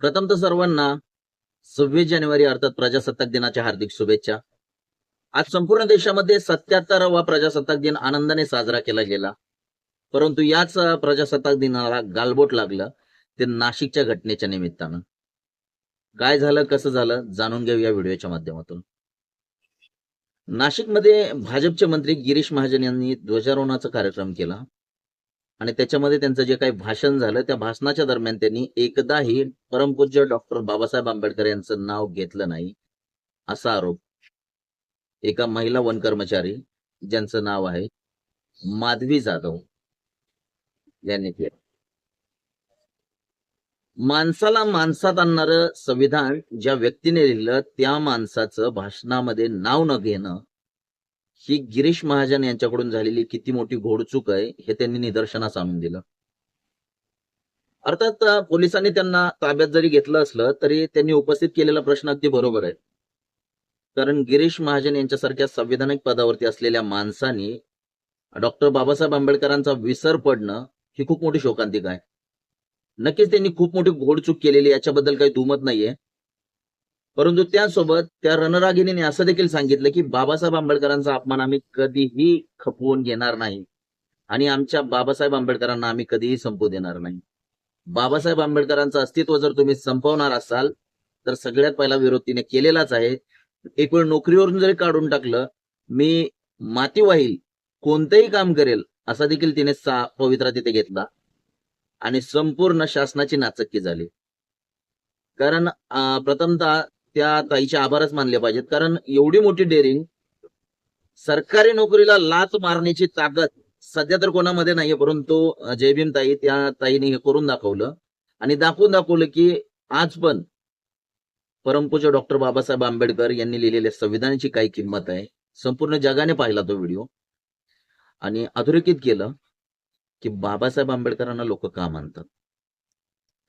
प्रथमतः सर्वांना सव्वीस जानेवारी अर्थात प्रजासत्ताक दिनाच्या हार्दिक शुभेच्छा. आज संपूर्ण देशामध्ये सत्याहत्तरावा प्रजासत्ताक दिन आनंदाने साजरा केला गेला. परंतु याच प्रजासत्ताक दिनाला गालबोट लागलं ते नाशिकच्या घटनेच्या निमित्तानं. काय झालं कसं झालं जाणून घेऊया व्हिडिओच्या माध्यमातून. नाशिकमध्ये भाजपचे मंत्री गिरीश महाजन यांनी ध्वजारोहणाचा कार्यक्रम केला. आणि त्याच्यामध्ये त्यांचं जे काही भाषण झालं त्या भाषणाच्या दरम्यान त्यांनी एकदाही परमपूज्य डॉक्टर बाबासाहेब आंबेडकर यांचं नाव घेतलं नाही असा आरोप. एका महिला वन कर्मचारी ज्यांचं नाव आहे माधवी जाधव यांनी केलं. माणसाला माणसात आणणारं संविधान ज्या व्यक्तीने लिहिलं त्या माणसाचं भाषणामध्ये नाव न घेणं ही गिरीश महाजन यांच्याकडून झालेली किती मोठी घोडचूक आहे हे त्यांनी निदर्शनास आणून दिलं. अर्थात पोलिसांनी त्यांना ताब्यात जरी घेतलं असलं तरी त्यांनी उपस्थित केलेला प्रश्न अगदी बरोबर आहे. कारण गिरीश महाजन यांच्यासारख्या संविधानिक पदावरती असलेल्या माणसानी डॉक्टर बाबासाहेब आंबेडकरांचा विसर पडणं ही खूप मोठी शोकांतिका आहे. नक्कीच त्यांनी खूप मोठी घोडचूक केलेली याच्याबद्दल काही दुमत नाहीये. परंतु त्यासोबत त्या रणरागिणीने असं देखील सांगितलं की बाबासाहेब आंबेडकरांचा अपमान आम्ही कधीही खपवून घेणार नाही. आणि आमच्या बाबासाहेब आंबेडकरांना आम्ही कधीही संपू देणार नाही. बाबासाहेब आंबेडकरांचं अस्तित्व जर तुम्ही संपवणार असाल तर सगळ्यात पहिला विरोध तिने केलेलाच आहे. एक वेळ नोकरीवरून जरी काढून टाकलं मी माती वाहील कोणतंही काम करेल असा देखील तिने सा पवित्रा तिथे घेतला. आणि संपूर्ण शासनाची नाचक्की झाली. कारण प्रथमतः त्या ताईचे आभारच मानले पाहिजेत. कारण एवढी मोठी डेअरिंग सरकारी नोकरीला लाच मारण्याची ताकद सध्या तर कोणामध्ये नाहीये. परंतु जयभीम ताई त्या ताईने हे करून दाखवलं. आणि दाखवून दाखवलं की आज पण परमपूज्य डॉक्टर बाबासाहेब आंबेडकर यांनी लिहिलेल्या संविधानाची काय किंमत आहे संपूर्ण जगाने पाहिला तो व्हिडिओ आणि अधोरेखित केलं की बाबासाहेब आंबेडकरांना लोक का मानतात?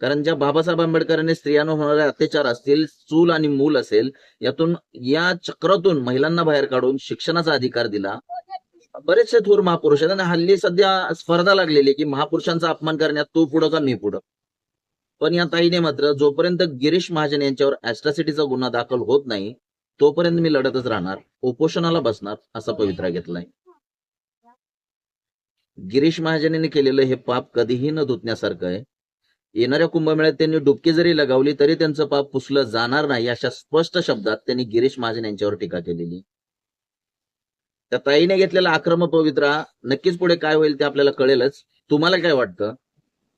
कारण ज्या बाबासाहेब आंबेडकरांनी स्त्रियांवर होणारे अत्याचार असतील चूल आणि मूल असेल यातून या चक्रातून महिलांना बाहेर काढून शिक्षणाचा अधिकार दिला. बरेचसे थोर महापुरुष आहेत आणि हल्ली सध्या स्पर्धा लागलेली की महापुरुषांचा अपमान करण्यात तो पुढं का मी पुढं. पण या ताईने मात्र जोपर्यंत गिरीश महाजन यांच्यावर ऍस्ट्रॉसिटीचा गुन्हा दाखल होत नाही तोपर्यंत मी लढतच राहणार उपोषणाला बसणार असा पवित्रा घेतलाय. गिरीश महाजन यांनी केलेलं हे पाप कधीही न धुतण्यासारखं आहे. येणाऱ्या कुंभमेळ्यात त्यांनी डुबकी जरी लगावली तरी त्यांचं पाप पुसलं जाणार नाही अशा स्पष्ट शब्दात त्यांनी गिरीश महाजन यांच्यावर टीका केलेली. त्या ताईने घेतलेला आक्रमक पवित्रा नक्कीच पुढे काय होईल ते आपल्याला कळेलच. तुम्हाला काय वाटतं?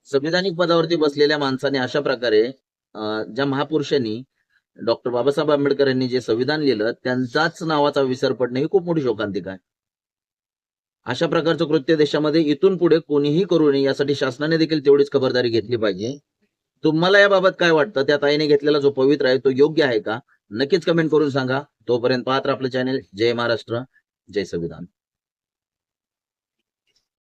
संविधानिक पदावरती बसलेल्या माणसाने अशा प्रकारे अं, ज्या महापुरुषांनी डॉक्टर बाबासाहेब आंबेडकर यांनी जे संविधान लिहिलं त्यांचाच नावाचा विसर पडणे ही खूप मोठी शोकांतिका आहे. अशा प्रकारचं कृत्य देशामध्ये इथून पुढे कोणीही करू नये यासाठी शासनाने देखील तेवढीच खबरदारी घेतली पाहिजे. तुम्हाला याबाबत काय वाटतं? त्या ताईने घेतलेला जो पवित्र आहे तो योग्य आहे का? नक्कीच कमेंट करून सांगा. तोपर्यंत पाहत आपलं चॅनेल जय महाराष्ट्र. जय संविधान.